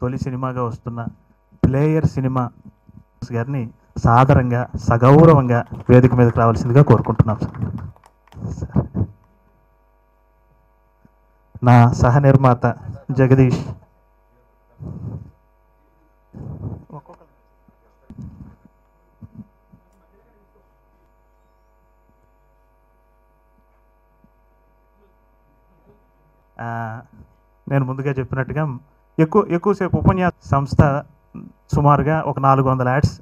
తొలి సినిమాగా వస్తున్న ప్లేయర్ సినిమా గారిని సాదరంగా సగౌరవంగా వేదిక మీదకి రావాల్సిందిగా కోరుకుంటున్నాం సార్. నా సహ నిర్మాత జగదీష్ నేను ముందుగా చెప్పినట్టుగా ఎక్కువ ఎక్కువసేపు ఉపన్యాస సంస్థ సుమారుగా ఒక నాలుగు వందల యాడ్స్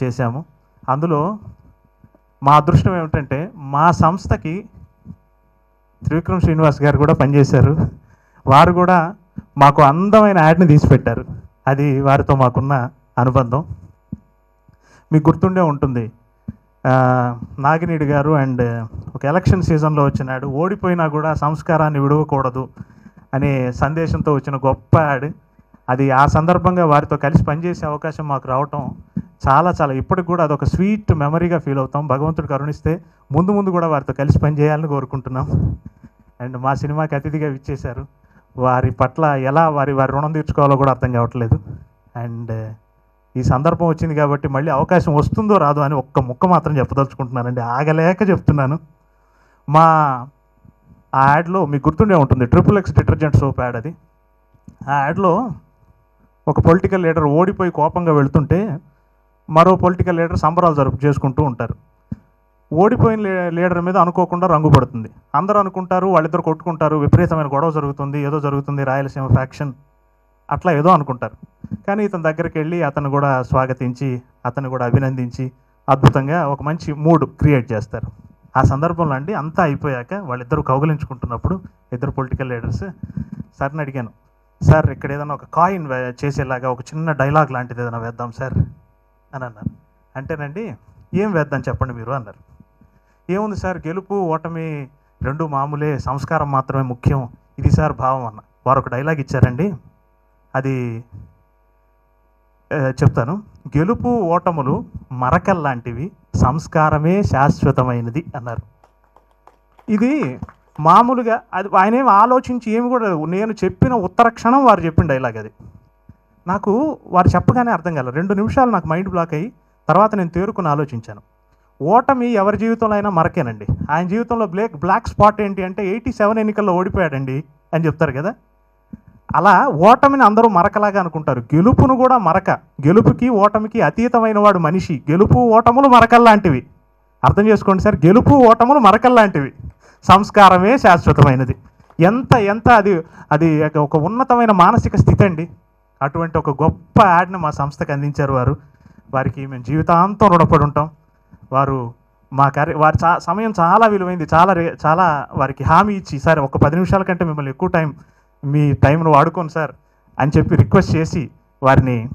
చేశాము. అందులో మా అదృష్టం ఏమిటంటే మా సంస్థకి త్రివిక్రమ్ శ్రీనివాస్ గారు కూడా పనిచేశారు. వారు కూడా మాకు అందమైన యాడ్ని తీసిపెట్టారు. అది వారితో మాకున్న అనుబంధం. మీకు గుర్తుండే ఉంటుంది. నాగినేడు గారు అండ్ ఒక ఎలక్షన్ సీజన్లో వచ్చినాడు ఓడిపోయినా కూడా సంస్కారాన్ని విడవకూడదు. అనే సందేశంతో వచ్చిన గొప్ప యాడ్. అది ఆ సందర్భంగా వారితో కలిసి పనిచేసే అవకాశం మాకు రావటం చాలా చాలా ఇప్పటికి కూడా అదొక స్వీట్ మెమరీగా ఫీల్ అవుతాం. భగవంతుడు కరుణిస్తే ముందు ముందు కూడా వారితో కలిసి పనిచేయాలని కోరుకుంటున్నాం. అండ్ మా సినిమాకి అతిథిగా ఇచ్చేశారు వారి పట్ల ఎలా వారి వారి రుణం తీర్చుకోవాలో కూడా అర్థం కావట్లేదు. అండ్ ఈ సందర్భం వచ్చింది కాబట్టి మళ్ళీ అవకాశం వస్తుందో రాదో అని ఒక్క ముక్క మాత్రం చెప్పదలుచుకుంటున్నానండి. ఆగలేక చెప్తున్నాను. మా ఆ యాడ్లో మీకు గుర్తుండే ఉంటుంది triple X detergent soap ad అది. ఆ యాడ్లో ఒక పొలిటికల్ లీడర్ ఓడిపోయి కోపంగా వెళుతుంటే మరో పొలిటికల్ లీడర్ సంబరాలు జరుపు చేసుకుంటూ ఉంటారు. ఓడిపోయిన లీడర్ మీద అనుకోకుండా రంగు పడుతుంది. అందరూ అనుకుంటారు వాళ్ళిద్దరు కొట్టుకుంటారు విపరీతమైన గొడవ జరుగుతుంది ఏదో జరుగుతుంది రాయలసీమ ఫ్యాక్షన్ అట్లా ఏదో అనుకుంటారు. కానీ ఇతని దగ్గరికి వెళ్ళి అతను కూడా స్వాగతించి అతను కూడా అభినందించి అద్భుతంగా ఒక మంచి మూడ్ క్రియేట్ చేస్తారు. ఆ సందర్భంలో అండి అంతా అయిపోయాక వాళ్ళిద్దరు కౌగులించుకుంటున్నప్పుడు ఇద్దరు పొలిటికల్ లీడర్స్ సార్ని అడిగాను సార్ ఇక్కడ ఏదైనా ఒక కాయిన్ చేసేలాగా ఒక చిన్న డైలాగ్ లాంటిది ఏదైనా వేద్దాం సార్ అని అన్నారు. అంటేనండి ఏం వేద్దాం చెప్పండి మీరు అన్నారు. ఏముంది సార్ గెలుపు ఓటమి రెండు మామూలే సంస్కారం మాత్రమే ముఖ్యం ఇది సార్ భావం అన్న. వారు ఒక డైలాగ్ ఇచ్చారండి. అది చెప్తాను. గెలుపు ఓటములు మరకల్లాంటివి సంస్కారమే శాశ్వతమైనది అన్నారు. ఇది మామూలుగా అది ఆయన ఏమి ఆలోచించి ఏమి కూడా నేను చెప్పిన ఉత్తర క్షణం వారు చెప్పిన డైలాగ్ అది. నాకు వారు చెప్పగానే అర్థం కాలేదు రెండు నిమిషాలు నాకు మైండ్ బ్లాక్ అయ్యి తర్వాత నేను తేరుకుని ఆలోచించాను. ఓటమి ఎవరి జీవితంలో అయినా మరకేనండి. ఆయన జీవితంలో బ్లాక్ బ్లాక్ స్పాట్ ఏంటి అంటే ఎయిటీ సెవెన్ ఎన్నికల్లో ఓడిపోయాడండి అని చెప్తారు కదా. అలా ఓటమిని అందరూ మరకలాగా అనుకుంటారు. గెలుపును కూడా మరక. గెలుపుకి ఓటమికి అతీతమైన వాడు మనిషి. గెలుపు ఓటములు మరకల్లాంటివి. అర్థం చేసుకోండి సార్. గెలుపు ఓటములు మరకల్లాంటివి. సంస్కారమే శాశ్వతమైనది. ఎంత ఎంత అది అది ఒక ఉన్నతమైన మానసిక స్థితి అండి అటువంటి ఒక గొప్ప యాడ్ని మా సంస్థకి అందించారు వారు. వారికి మేము జీవితాంతం రుణపడి ఉంటాం. వారు మా కార్య వారి చా సమయం చాలా విలువైంది. చాలా రే చాలా వారికి హామీ ఇచ్చి సరే ఒక పది నిమిషాల కంటే మిమ్మల్ని ఎక్కువ టైం మీ టైంను వాడుకోండి సార్ అని చెప్పి రిక్వెస్ట్ చేసి వారిని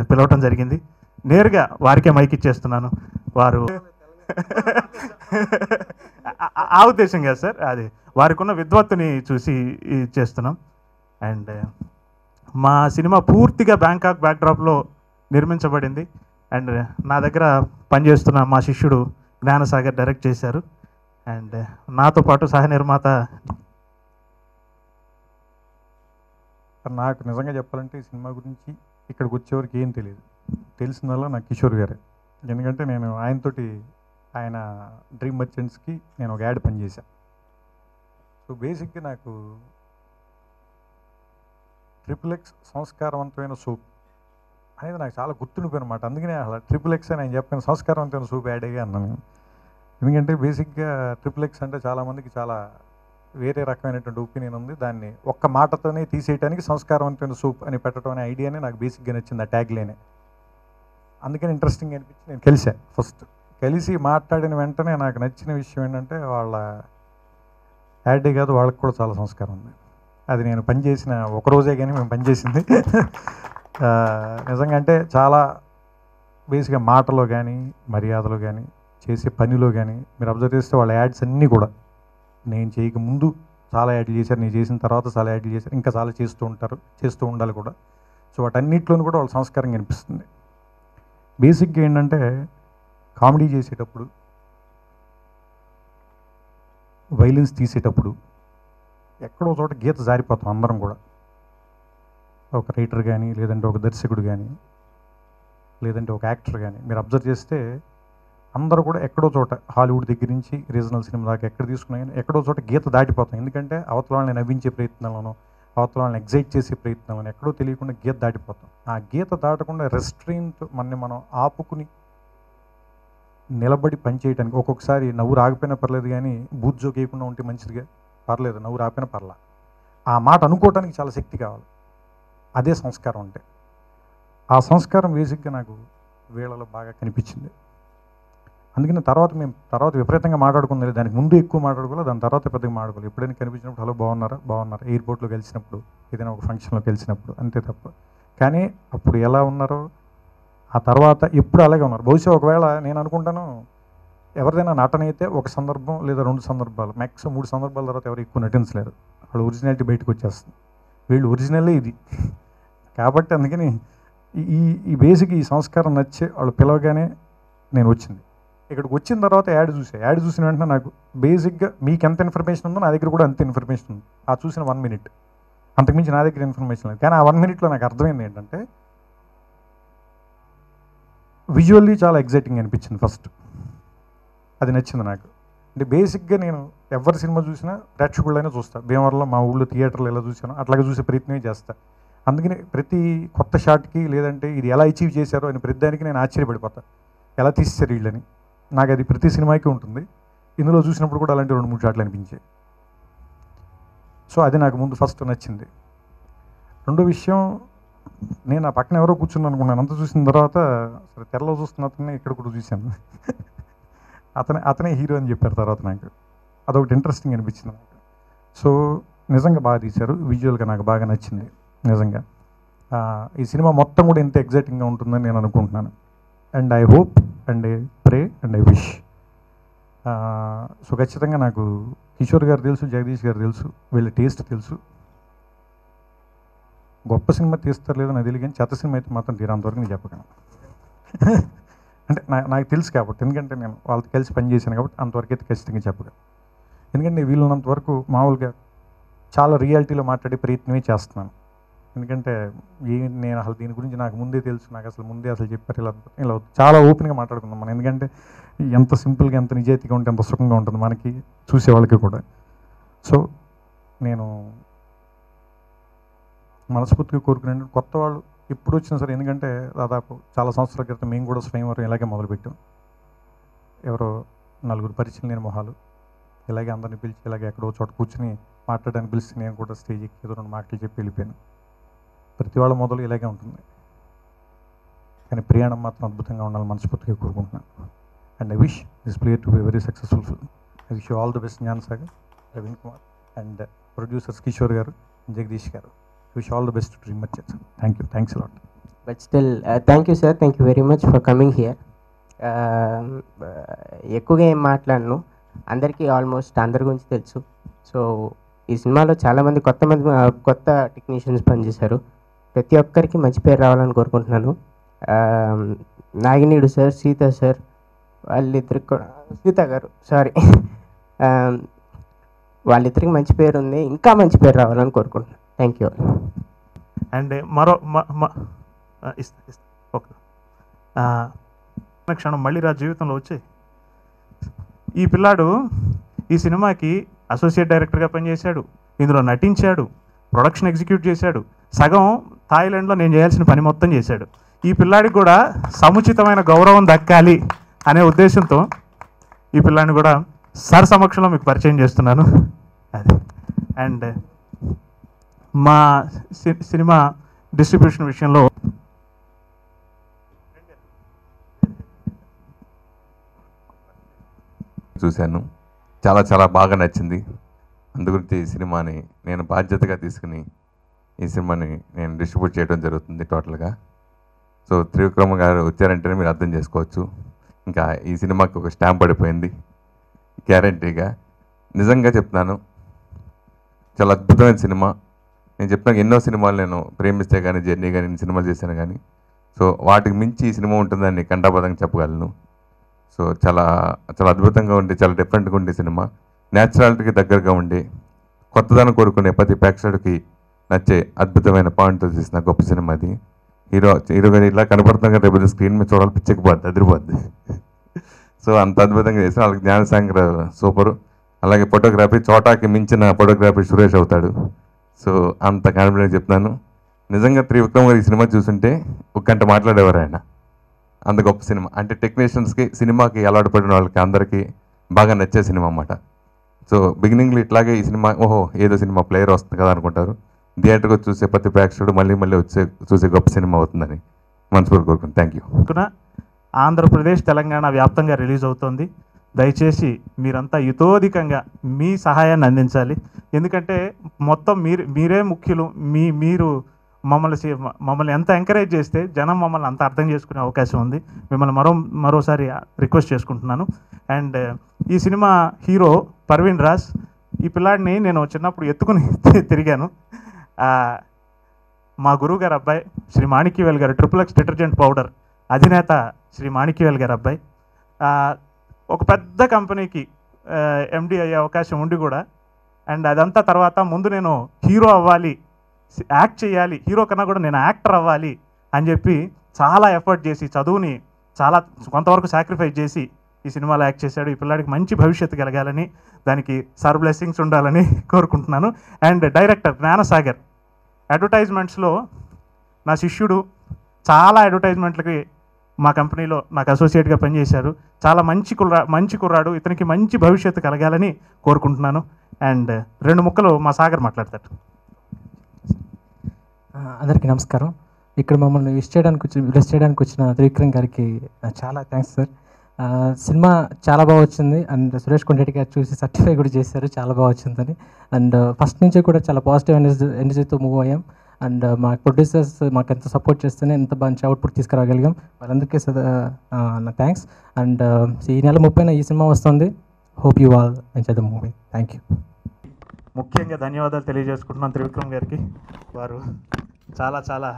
పిలవటం జరిగింది. నేరుగా వారికే మైక్ ఇచ్చేస్తున్నాను. వారు ఆ- ఉద్దేశం కదా సార్ అది. వారికి ఉన్న విద్వత్తుని చూసి చేస్తున్నాం అండ్ మా సినిమా పూర్తిగా బ్యాంకాక్ బ్యాక్డ్రాప్లో నిర్మించబడింది. అండ్ నా దగ్గర పనిచేస్తున్న మా శిష్యుడు జ్ఞానసాగర్ డైరెక్ట్ చేశారు. అండ్ నాతో పాటు సహ నిర్మాత నాకు నిజంగా చెప్పాలంటే ఈ సినిమా గురించి ఇక్కడికి వచ్చేవరకు ఏం తెలియదు. తెలిసిందల్లా నాకు కిషోర్ గారే. ఎందుకంటే నేను ఆయనతోటి ఆయన డ్రీమ్ మర్చెంట్స్కి నేను ఒక యాడ్ పనిచేశాను సో బేసిక్గా నాకు ట్రిపుల్ ఎక్స్ సంస్కారవంతమైన సూప్ అనేది నాకు చాలా గుర్తుండిపోయిన అనమాట అందుకనే అలా ట్రిపుల్ ఎక్స్ అని ఆయన చెప్పిన సంస్కారవంతమైన సూప్ యాడేగా అన్నాను నేను. ఎందుకంటే బేసిక్గా ట్రిపుల్ ఎక్స్ అంటే చాలామందికి చాలా వేరే రకమైనటువంటి ఒపీనియన్ ఉంది. దాన్ని ఒక్క మాటతోనే తీసేయడానికి సంస్కారవంతమైన సూప్ అని పెట్టడం అనే ఐడియానే నాకు బేసిక్గా నచ్చింది ఆ ట్యాగ్లేనే అందుకని ఇంట్రెస్టింగ్ అనిపించి నేను కలిశాను ఫస్ట్ కలిసి మాట్లాడిన వెంటనే నాకు నచ్చిన విషయం ఏంటంటే వాళ్ళ యాడే కాదు వాళ్ళకి కూడా చాలా సంస్కారం ఉంది. అది నేను పనిచేసిన ఒక రోజే కానీ మేము పనిచేసింది నిజంగా అంటే చాలా బేసిక్గా మాటలో కానీ మర్యాదలో కానీ చేసే పనిలో కానీ మీరు అబ్జర్వ్ చేస్తే వాళ్ళ యాడ్స్ అన్నీ కూడా నేను చేయక ముందు చాలా యాడ్లు చేశారు నేను చేసిన తర్వాత చాలా యాడ్లు చేశారు ఇంకా చాలా చేస్తూ ఉంటారు చేస్తూ ఉండాలి కూడా. సో వాటన్నిటిలోనూ కూడా వాళ్ళ సంస్కారం కనిపిస్తుంది. బేసిక్గా ఏంటంటే కామెడీ చేసేటప్పుడు వైలెన్స్ తీసేటప్పుడు ఎక్కడో చోట గీత జారిపోతాం అందరం కూడా. ఒక రైటర్ కానీ లేదంటే ఒక దర్శకుడు కానీ లేదంటే ఒక యాక్టర్ కానీ మీరు అబ్జర్వ్ చేస్తే అందరూ కూడా ఎక్కడో చోట హాలీవుడ్ దగ్గర నుంచి రీజనల్ సినిమా దాకా ఎక్కడ తీసుకున్నా కానీ ఎక్కడో చోట గీత దాటిపోతాం ఎందుకంటే అవతల వాళ్ళని నవ్వించే ప్రయత్నంలోనో అవతల వాళ్ళని ఎగ్జైట్ చేసే ప్రయత్నంలోనో ఎక్కడో తెలియకుండా గీత దాటిపోతాం. ఆ గీత దాటకుండా రెస్ట్రీన్తో మనని మనం ఆపుకుని నిలబడి పనిచేయడానికి ఒక్కొక్కసారి నవ్వు రాకపోయినా పర్లేదు కానీ బూత్ గేయకుండా ఉంటే మంచిదిగా పర్లేదు నవ్వు రాకపోయినా పర్లా. ఆ మాట అనుకోవటానికి చాలా శక్తి కావాలి. అదే సంస్కారం అంటే. ఆ సంస్కారం బేసిక్గా నాకు వేళలో బాగా కనిపించింది. అందుకని తర్వాత మేము తర్వాత విపరీతంగా మాట్లాడుకుంది దానికి ముందు ఎక్కువ మాట్లాడుకోలేదు దాని తర్వాత పెద్దగా మాట్లాడుకోలేదు ఎప్పుడైనా కనిపించినప్పుడు హలో బాగున్నారా? బాగున్నారా? ఎయిర్పోర్ట్లో కలిసినప్పుడు ఏదైనా ఒక ఫంక్షన్లో కలిసినప్పుడు అంతే తప్ప. కానీ అప్పుడు ఎలా ఉన్నారో ఆ తర్వాత ఎప్పుడు అలాగే ఉన్నారు. బహుశా ఒకవేళ నేను అనుకుంటాను ఎవరిదైనా నటన అయితే ఒక సందర్భం లేదా రెండు సందర్భాలు మ్యాక్సిమం మూడు సందర్భాల తర్వాత ఎవరు ఎక్కువ నటించలేరు. వాళ్ళు ఒరిజినాలిటీ బయటకు వచ్చేస్తుంది. వీళ్ళు ఒరిజినల్లే ఇది. కాబట్టి అందుకని ఈ- ఈ ఈ బేసిక్ ఈ సంస్కారం నచ్చి వాళ్ళు పిలవగానే నేను వచ్చింది. ఇక్కడికి వచ్చిన తర్వాత యాడ్ చూసా. యాడ్ చూసిన వెంటనే నాకు బేసిక్గా మీకు ఎంత ఇన్ఫర్మేషన్ ఉందో నా దగ్గర కూడా అంత ఇన్ఫర్మేషన్ ఉంది. ఆ చూసిన వన్ మినిట్ అంతకుమించి నా దగ్గర ఇన్ఫర్మేషన్ లేదు. కానీ ఆ వన్ మినిట్లో నాకు అర్థమైంది ఏంటంటే విజువల్లీ చాలా ఎగ్జైటింగ్ అనిపించింది ఫస్ట్ అది నచ్చింది నాకు. అంటే బేసిక్గా నేను ఎవరి సినిమా చూసినా ప్రేక్షకుళ్ళైనా చూస్తా. భీమవరంలో మా ఊళ్ళో థియేటర్లో ఎలా చూసాను అట్లాగే చూసే ప్రయత్నమే చేస్తా. అందుకని ప్రతి కొత్త షాట్కి లేదంటే ఇది ఎలా అచీవ్ చేశారో అని ప్రతి దానికి నేను ఆశ్చర్యపడిపోతా. ఎలా తీసేశారు వీళ్ళని? నాకు అది ప్రతి సినిమాకి ఉంటుంది. ఇందులో చూసినప్పుడు కూడా అలాంటి రెండు మూడు షాట్లు అనిపించాయి. సో అది నాకు ముందు ఫస్ట్ నచ్చింది. రెండో విషయం నేను ఆ పక్కన ఎవరో కూర్చున్నాను అనుకున్నాను అంత చూసిన తర్వాత సరే తెరలో చూస్తున్న అతనే ఇక్కడ కూడా చూశాను. అతనే అతనే హీరో అని చెప్పారు తర్వాత నాకు. అదొకటి ఇంట్రెస్టింగ్ అనిపించింది నాకు. సో నిజంగా బాగా తీశారు. విజువల్గా నాకు బాగా నచ్చింది నిజంగా. ఈ సినిమా మొత్తం కూడా ఎంత ఎగ్జైటింగ్గా ఉంటుందని నేను అనుకుంటున్నాను. And I hope and pray and I wish so ఖచ్చితంగా నాకు కిషోర్ గారు తెలుసు జగదీష్ గారు తెలుసు వీళ్ళ టేస్ట్ తెలుసు. గొప్ప సినిమా తీస్తారు లేదో నాకు తెలియదు కానీ చెత్త సినిమా అయితే మాత్రం తీరంతవరకు నేను చెప్పగలను. అంటే నా నాకు తెలుసు కాబట్టి ఎందుకంటే నేను వాళ్ళతో కలిసి పనిచేశాను కాబట్టి అంతవరకు అయితే ఖచ్చితంగా చెప్పగలను. ఎందుకంటే వీలున్నంత వరకు మామూలుగా చాలా రియాలిటీలో మాట్లాడే ప్రయత్నమే చేస్తున్నాను. ఎందుకంటే ఈ నేను అసలు దీని గురించి నాకు ముందే తెలుసు నాకు అసలు ముందే అసలు చెప్పారు ఇలా ఇలా చాలా ఓపెన్గా మాట్లాడుకుందాం మనం. ఎందుకంటే ఎంత సింపుల్గా ఎంత నిజాయితీగా ఉంటే ఎంత సుఖంగా ఉంటుంది మనకి చూసే వాళ్ళకి కూడా. సో నేను మనస్ఫూర్తిగా కోరుకునే కొత్త వాళ్ళు ఎప్పుడు వచ్చినా సరే ఎందుకంటే దాదాపు చాలా సంవత్సరాల క్రితం మేము కూడా స్వయంవరం ఇలాగే మొదలుపెట్టాం. ఎవరో నలుగురు పరిచయం లేని మొహాలు ఇలాగే అందరిని పిలిచి ఇలాగే ఎక్కడో చోట కూర్చుని మాట్లాడడానికి పిలిచి నేను కూడా స్టేజ్ ఎక్కి ఏదో రెండు మాటలు చెప్పి వెళ్ళిపోయాను. ప్రతి వాళ్ళ మొదలు ఇలాగే ఉంటుంది. కానీ ప్రయాణం మాత్రం అద్భుతంగా ఉండాలని మనస్ఫూర్తిగా కోరుకుంటున్నాను. And I wish this player to be very successful film I wish all the best Gyan Sagar Raveen Kumar and producers Kishore garu Jagadish garu. Wish all the best dream much thank you thanks lot but still thank you sir thank you very much for coming here ఎక్కువగా ఏం మాట్లాడను. అందరికీ almost అందరి గురించి తెలుసు. So ఈ సినిమాలో చాలామంది కొత్త మంది కొత్త టెక్నీషియన్స్ పనిచేశారు. ప్రతి ఒక్కరికి మంచి పేరు రావాలని కోరుకుంటున్నాను. నాగినీడు సార్ సీత సార్ వాళ్ళిద్దరికి కూడా సీత గారు సారీ. వాళ్ళిద్దరికి మంచి పేరు ఉంది. ఇంకా మంచి పేరు రావాలని కోరుకుంటున్నాను. థ్యాంక్ యూ అండ్ మరో ఓకే. క్షణం మళ్ళీ రా జీవితంలో వచ్చి. ఈ పిల్లాడు ఈ సినిమాకి అసోసియేట్ డైరెక్టర్గా పనిచేశాడు. ఇందులో నటించాడు. ప్రొడక్షన్ ఎగ్జిక్యూట్ చేశాడు. సగం థాయిలాండ్లో నేను చేయాల్సిన పని మొత్తం చేశాడు. ఈ పిల్లాడికి కూడా సముచితమైన గౌరవం దక్కాలి అనే ఉద్దేశంతో ఈ పిల్లాడిని కూడా సర్ సమక్షంలో మీకు పరిచయం చేస్తున్నాను. అది. అండ్ మా సి- సినిమా డిస్ట్రిబ్యూషన్ విషయంలో చూశాను. చాలా చాలా బాగా నచ్చింది. అందుగురించి ఈ సినిమాని నేను బాధ్యతగా తీసుకుని ఈ సినిమాని నేను డిస్ట్రిబ్యూట్ చేయడం జరుగుతుంది టోటల్గా. సో త్రివిక్రమ గారు వచ్చారంటేనే మీరు అర్థం చేసుకోవచ్చు. ఇంకా ఈ సినిమాకి ఒక స్టాంప్ పడిపోయింది. గ్యారంటీగా. నిజంగా చెప్తున్నాను. చాలా అద్భుతమైన సినిమా. నేను చెప్పిన ఎన్నో సినిమాలు నేను ప్రేమిస్తే కానీ జర్నీ కానీ నేను సినిమాలు చేశాను కానీ సో వాటికి మించి ఈ సినిమా ఉంటుందని కంఠాబద్ధంగా చెప్పగలను. సో చాలా చాలా అద్భుతంగా ఉండే చాలా డిఫరెంట్గా ఉండే సినిమా. న్యాచురాలిటీకి దగ్గరగా ఉండి కొత్తదనం కోరుకునే ప్రతి ప్రేక్షకుడికి నచ్చే అద్భుతమైన పాయింట్తో చేసిన గొప్ప సినిమా అది. హీరో హీరో గారు ఇలా కనపడుతున్నా రేపు స్క్రీన్ మీద చూడాలి పిచ్చకపోద్ది అదిరిపోద్ది. సో అంత అద్భుతంగా చేసిన వాళ్ళకి జ్ఞానశాంకర్ సూపరు. అలాగే ఫోటోగ్రఫీ చోటాకి మించిన ఫోటోగ్రఫీ సురేష్ అవుతాడు. సో అంత కాన్ఫిడెంట్ చెప్తున్నాను. నిజంగా త్రివిక్రమ్ గారు ఈ సినిమా చూస్తుంటే ఒక గంట మాట్లాడేవారు ఆయన. అంత గొప్ప సినిమా. అంటే టెక్నీషియన్స్కి సినిమాకి అలవాటు పడిన వాళ్ళకి అందరికీ బాగా నచ్చే సినిమా అన్నమాట. సో బిగినింగ్లో ఇట్లాగే ఈ సినిమా ఓహో ఏదో సినిమా ప్లేయర్ వస్తుంది కదా అనుకుంటారు. థియేటర్కి వచ్చి చూసే ప్రతి ప్రేక్షకుడు మళ్ళీ మళ్ళీ వచ్చే చూసే గొప్ప సినిమా అవుతుందని మనస్ఫూర్తి కోరుకుంటాను థ్యాంక్ యూ ఆంధ్రప్రదేశ్ తెలంగాణ వ్యాప్తంగా రిలీజ్ అవుతోంది. దయచేసి మీరంతా యుతోధికంగా మీ సహాయాన్ని అందించాలి. ఎందుకంటే మొత్తం మీరు మీరే ముఖ్యులు మీ మీరు మమ్మల్ని మమ్మల్ని ఎంత ఎంకరేజ్ చేస్తే జనం మమ్మల్ని అంత అర్థం చేసుకునే అవకాశం ఉంది. మిమ్మల్ని మరో మరోసారి రిక్వెస్ట్ చేసుకుంటున్నాను. అండ్ ఈ సినిమా హీరో పర్వీన్ రాజ్ ఈ పిల్లాడిని నేను చిన్నప్పుడు ఎత్తుకుని తిరిగాను. మా గురువు గారు అబ్బాయి శ్రీ మాణిక్యవేల్ గారు ట్రిపుల్ ఎక్స్ డిటర్జెంట్ పౌడర్ అధినేత శ్రీ మాణిక్యవేల్ గారు అబ్బాయి. ఒక పెద్ద కంపెనీకి ఎండి అయ్యే అవకాశం ఉండి కూడా అండ్ అదంతా తర్వాత ముందు నేను హీరో అవ్వాలి యాక్ట్ చేయాలి హీరో కన్నా కూడా నేను యాక్టర్ అవ్వాలి అని చెప్పి చాలా ఎఫర్ట్ చేసి చదువుని చాలా కొంతవరకు సాక్రిఫైస్ చేసి ఈ సినిమాలో యాక్ట్ చేశాడు. ఈ పిల్లాడికి మంచి భవిష్యత్తు కలగాలని దానికి సర్ బ్లెస్సింగ్స్ ఉండాలని కోరుకుంటున్నాను. అండ్ డైరెక్టర్ జ్ఞానసాగర్ అడ్వర్టైజ్మెంట్స్లో నా శిష్యుడు చాలా అడ్వర్టైజ్మెంట్లకి మా కంపెనీలో నాకు అసోసియేట్గా పనిచేశారు. చాలా మంచి కుర్రా మంచి కుర్రాడు. ఇతనికి మంచి భవిష్యత్తు కలగాలని కోరుకుంటున్నాను. అండ్ రెండు ముక్కలు మా సాగర్ మాట్లాడతాడు. అందరికీ నమస్కారం. ఇక్కడ మమ్మల్ని విష్ చేయడానికి వచ్చి విష్ చేయడానికి వచ్చిన త్రివిక్రమ్ గారికి చాలా థ్యాంక్స్ సార్ సినిమా చాలా బాగా వచ్చింది. అండ్ సురేష్ కొండరెడ్డి గారు చూసి సర్టిఫై కూడా చేశారు. చాలా బాగా వచ్చిందని. అండ్ ఫస్ట్ నుంచి కూడా చాలా పాజిటివ్ ఎనర్జీ ఎనర్జీతో మూవ్ అయ్యాం. అండ్ మా ప్రొడ్యూసర్స్ మాకు ఎంత సపోర్ట్ చేస్తేనే ఎంత మంచి అవుట్పుట్ తీసుకురాగలిగాం. వాళ్ళందరికీ సదా నా థ్యాంక్స్ అండ్ ఈ నెల ముప్పైన ఈ సినిమా వస్తుంది. Hope you all enjoy the movie thank you ముఖ్యంగా ధన్యవాదాలు తెలియజేసుకుంటున్నాను త్రివిక్రమ్ గారికి. వారు చాలా చాలా